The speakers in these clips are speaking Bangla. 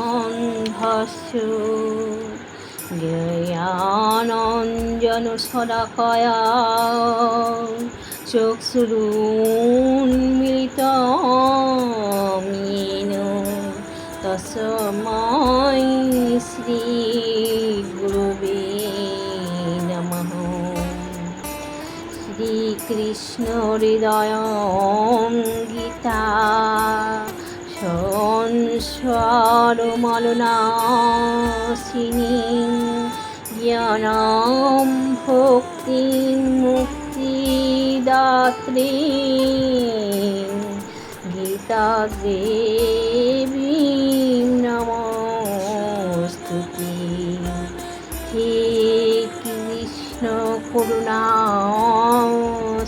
অজ্ঞানকিমিনান্ধস্য জ্ঞানঞ্জন সদাকয়া চক্ষুরুন্মিলিতম শ্রীকৃষ্ণ হৃদয় গীতা। সংসার মলনাশিনী। জ্ঞানম ভক্তি মুক্তিদাত্রী। গীতা দেবী নমস্তুতি। হে কৃষ্ণ করুণা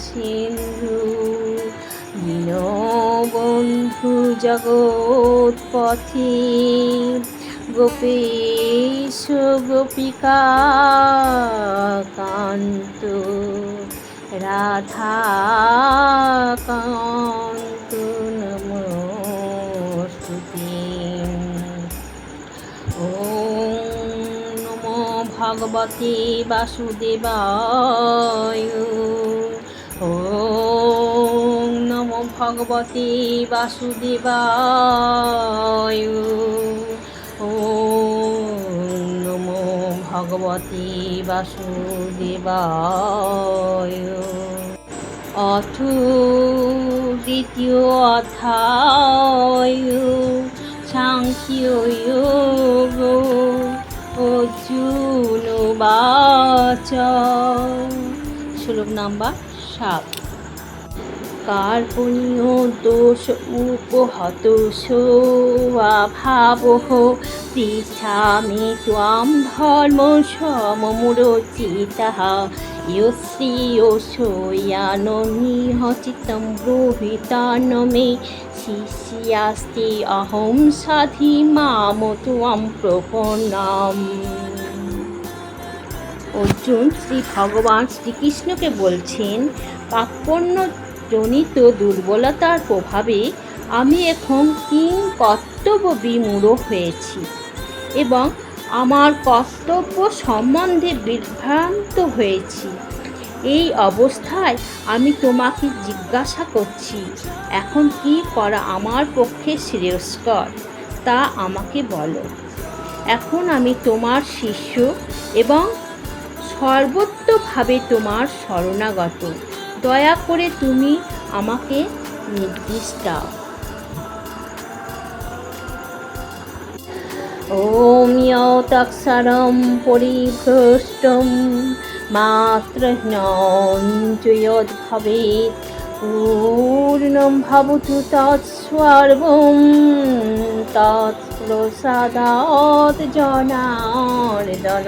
সিন্ধু বন্ধু জগৎ পথি গোপীশ গোপিকা কান্ত রাধা কান্ত নমস্তুতি ও নম ভগবতী বাসুদেবা ভগবতী বাসুদেবায়। ও নমো ভগবতী বাসুদেবায়। অথ দ্বিতীয় অধ্যায়। সাংখ্যয়োগ অর্জুন বাচ। শ্লোক নাম্বার সাত। কার্পণীয় দোষ, উপহত স্বভাবহ পৃচ্ছামি ত্বাম ধর্ম সমমুরচিতা ইয়শ্রিয়শয়াননিহচিতম ব্রহিতান মে, শিষ্যাস্তি অহম সাধি মামতুয়াম প্রপন্নাম। অর্জুন শ্রী ভগবান শ্রীকৃষ্ণকে বলছেন পাপন্ন জনিত দুর্বলতার প্রভাবে আমি এখন কিং কর্তব্য বিমূঢ় হয়েছি এবং আমার কর্তব্য সম্বন্ধে বিভ্রান্ত হয়েছি। এই অবস্থায় আমি তোমাকে জিজ্ঞাসা করছি, এখন কি করা আমার পক্ষে শ্রেয়স্কর? তা আমাকে বলো। এখন আমি তোমার শিষ্য এবং সর্বত্রভাবে তোমার শরণাগত। দয়া করে তুমি আমাকে নির্দেশ দাও ॐ यौतक्षरं परिभ्रष्टं मात्रह्नं च यद्भवेत् पूर्णं भवतु तत्सर्वं तत्प्रसादात् जनार्दन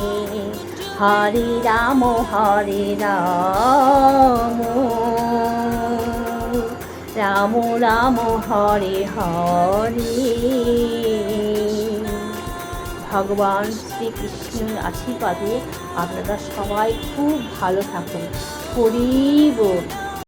হরে রাম হরে রাম। রাম রাম, হরে হরে। ভগবান শ্রীকৃষ্ণের আশীর্বাদে আপনারা সবাই খুব ভালো থাকুন। হরি বল।